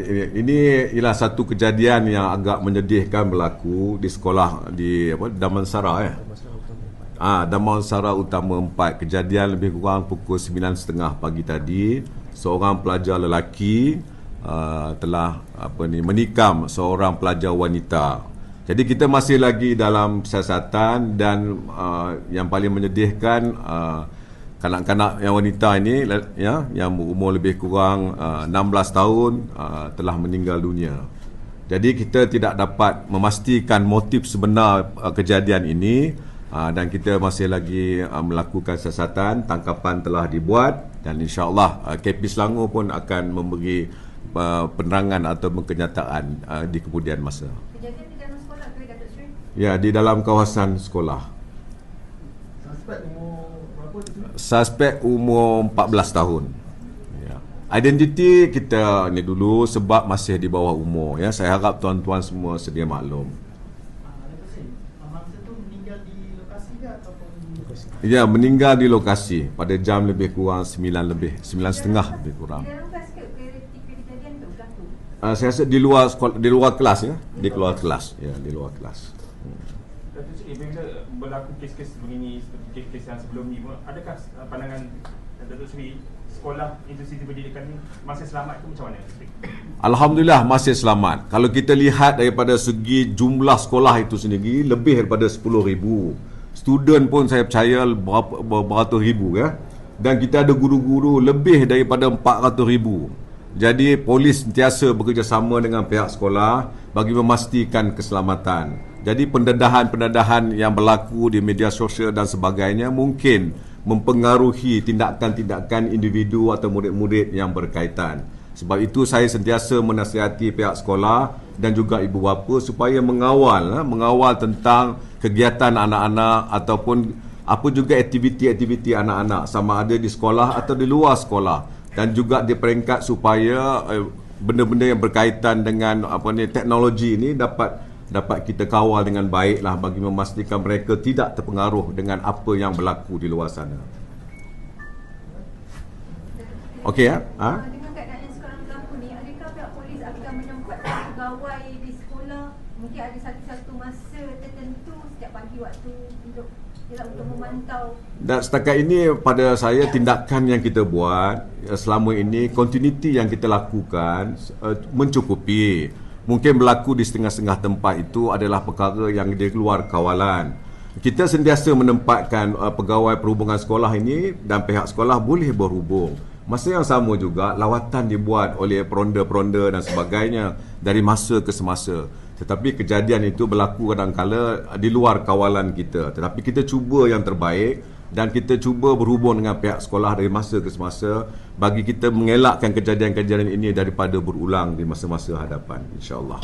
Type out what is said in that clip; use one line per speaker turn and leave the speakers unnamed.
ini, ini ialah satu kejadian yang agak menyedihkan berlaku di sekolah di apa Damansara ya. Ah, Damansara Utama 4 kejadian lebih kurang pukul 9.30 pagi tadi seorang pelajar lelaki uh, telah apa ni menikam seorang pelajar wanita. Jadi kita masih lagi dalam siasatan dan uh, yang paling menyedihkan uh, kanak-kanak yang wanita ini ya yang berumur lebih kurang uh, 16 tahun uh, telah meninggal dunia. Jadi kita tidak dapat memastikan motif sebenar uh, kejadian ini uh, dan kita masih lagi uh, melakukan siasatan, tangkapan telah dibuat dan insya-Allah uh, KP Selangor pun akan memberi uh, penerangan atau kenyataan uh, di kemudian masa.
Kejadian di dalam sekolah ke Datuk Seri?
Ya, di dalam kawasan sekolah.
Suspek umur berapa tu?
Suspek umur 14 tahun. Ya. Identiti kita ni dulu sebab masih di bawah umur ya. Saya harap tuan-tuan semua sedia maklum. Ya, meninggal di lokasi pada jam lebih kurang 9 lebih, 9.30 lebih kurang. Uh, saya rasa di luar sekolah, di luar kelas ya, di luar kelas. Ya, di luar kelas.
Datuk Seri, bila berlaku kes-kes begini seperti kes-kes yang sebelum ni adakah uh, pandangan Datuk Seri sekolah institusi pendidikan ni masih selamat ke macam mana?
Alhamdulillah masih selamat. Kalau kita lihat daripada segi jumlah sekolah itu sendiri lebih daripada 10,000. Student pun saya percaya berapa beratus ribu ya. Dan kita ada guru-guru lebih daripada 400,000. Jadi polis sentiasa bekerjasama dengan pihak sekolah bagi memastikan keselamatan. Jadi pendedahan-pendedahan yang berlaku di media sosial dan sebagainya mungkin mempengaruhi tindakan-tindakan individu atau murid-murid yang berkaitan. Sebab itu saya sentiasa menasihati pihak sekolah dan juga ibu bapa supaya mengawal ha, mengawal tentang kegiatan anak-anak ataupun apa juga aktiviti-aktiviti anak-anak sama ada di sekolah atau di luar sekolah dan juga di peringkat supaya eh, benda-benda yang berkaitan dengan apa ni teknologi ini dapat dapat kita kawal dengan baiklah bagi memastikan mereka tidak terpengaruh dengan apa yang berlaku di luar sana. Okey ya? Ha?
Ah, Dengan keadaan yang sekarang berlaku ni, adakah pihak polis akan menyempatkan pegawai di sekolah mungkin ada satu-satu masa tertentu setiap pagi waktu untuk untuk memantau
Dan setakat ini pada saya tindakan yang kita buat eh, selama ini continuity yang kita lakukan uh, mencukupi. Mungkin berlaku di setengah-setengah tempat itu adalah perkara yang di luar kawalan. Kita sentiasa menempatkan uh, pegawai perhubungan sekolah ini dan pihak sekolah boleh berhubung. Masa yang sama juga lawatan dibuat oleh peronda-peronda dan sebagainya dari masa ke semasa. Tetapi kejadian itu berlaku kadang-kala di luar kawalan kita. Tetapi kita cuba yang terbaik dan kita cuba berhubung dengan pihak sekolah dari masa ke semasa bagi kita mengelakkan kejadian-kejadian ini daripada berulang di masa-masa hadapan insya-Allah.